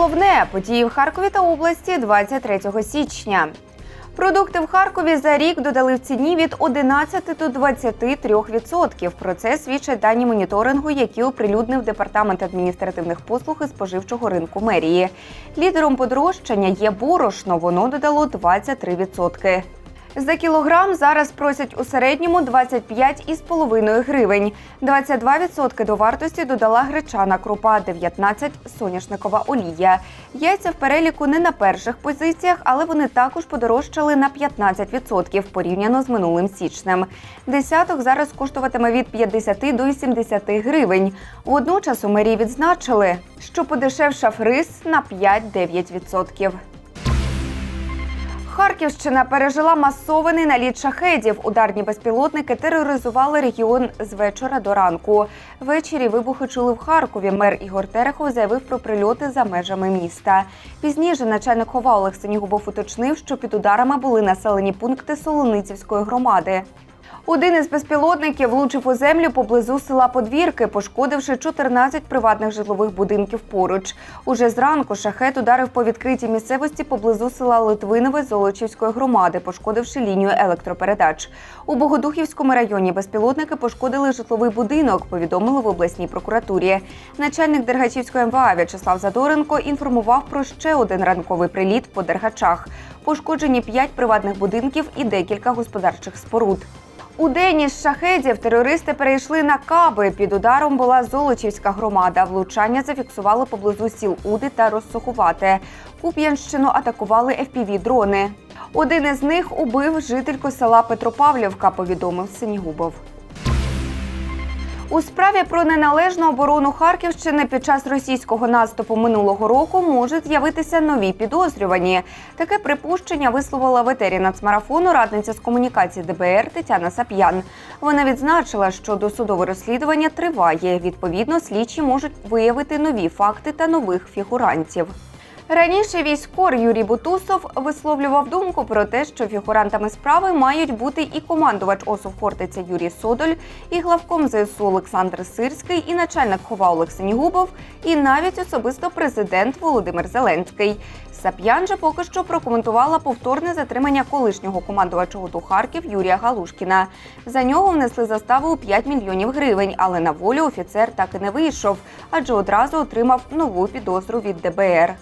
головне події в Харкові та області 23 січня. Продукти в Харкові за рік додали в ціні від 11 до 23%. Про це свідчать дані моніторингу, які оприлюднив департамент адміністративних послуг і споживчого ринку мерії. Лідером подорожчання є борошно. Воно додало 23%. За кілограм зараз просять у середньому 25,5 гривень. 22% до вартості додала гречана крупа, 19 – соняшникова олія. Яйця в переліку не на перших позиціях, але вони також подорожчали на 15% порівняно з минулим січнем. Десяток зараз коштуватиме від 50 до 70 гривень. Водночас у мерії відзначили, що подешевшав рис на 5-9%. Харківщина пережила масований наліт шахедів. Ударні безпілотники тероризували регіон з вечора до ранку. Ввечері вибухи чули в Харкові. Мер Ігор Терехов заявив про прильоти за межами міста. Пізніше начальник хова Олег Синігубов уточнив, що під ударами були населені пункти Солоницівської громади. Один із безпілотників влучив у землю поблизу села Подвірки, пошкодивши 14 приватних житлових будинків поруч. Уже зранку шахет ударив по відкритій місцевості поблизу села Литвинове Золочівської громади, пошкодивши лінію електропередач. У Богодухівському районі безпілотники пошкодили житловий будинок, повідомили в обласній прокуратурі. Начальник Дергачівської МВА В'ячеслав Задоренко інформував про ще один ранковий приліт по Дергачах. Пошкоджені п'ять приватних будинків і декілька господарчих споруд. У день із шахедів терористи перейшли на каби. Під ударом була Золочівська громада. Влучання зафіксували поблизу сіл Уди та Розсухувате. Куп'янщину атакували fpv дрони. Один із них убив жительку села Петропавлівка, повідомив Синігубов. У справі про неналежну оборону Харківщини під час російського наступу минулого року можуть з'явитися нові підозрювані. Таке припущення висловила в нацмарафону радниця з комунікації ДБР Тетяна Сап'ян. Вона відзначила, що досудове розслідування триває. Відповідно, слідчі можуть виявити нові факти та нових фігурантів. Раніше військор Юрій Бутусов висловлював думку про те, що фігурантами справи мають бути і командувач ОСУ Хортиця Юрій Содоль, і главком ЗСУ Олександр Сирський, і начальник хова Олег Синігубов, і навіть особисто президент Володимир Зеленський. Сап'ян же поки що прокоментувала повторне затримання колишнього командувача ГУТУ Харків Юрія Галушкіна. За нього внесли заставу у 5 мільйонів гривень, але на волю офіцер так і не вийшов, адже одразу отримав нову підозру від ДБР.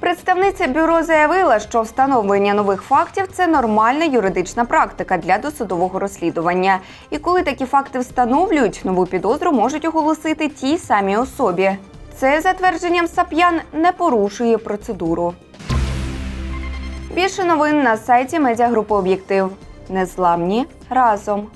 Представниця бюро заявила, що встановлення нових фактів це нормальна юридична практика для досудового розслідування. І коли такі факти встановлюють, нову підозру можуть оголосити тій самій особі. Це за твердженням Сап'ян не порушує процедуру. Більше новин на сайті медіагрупи Об'єктив. Незламні разом.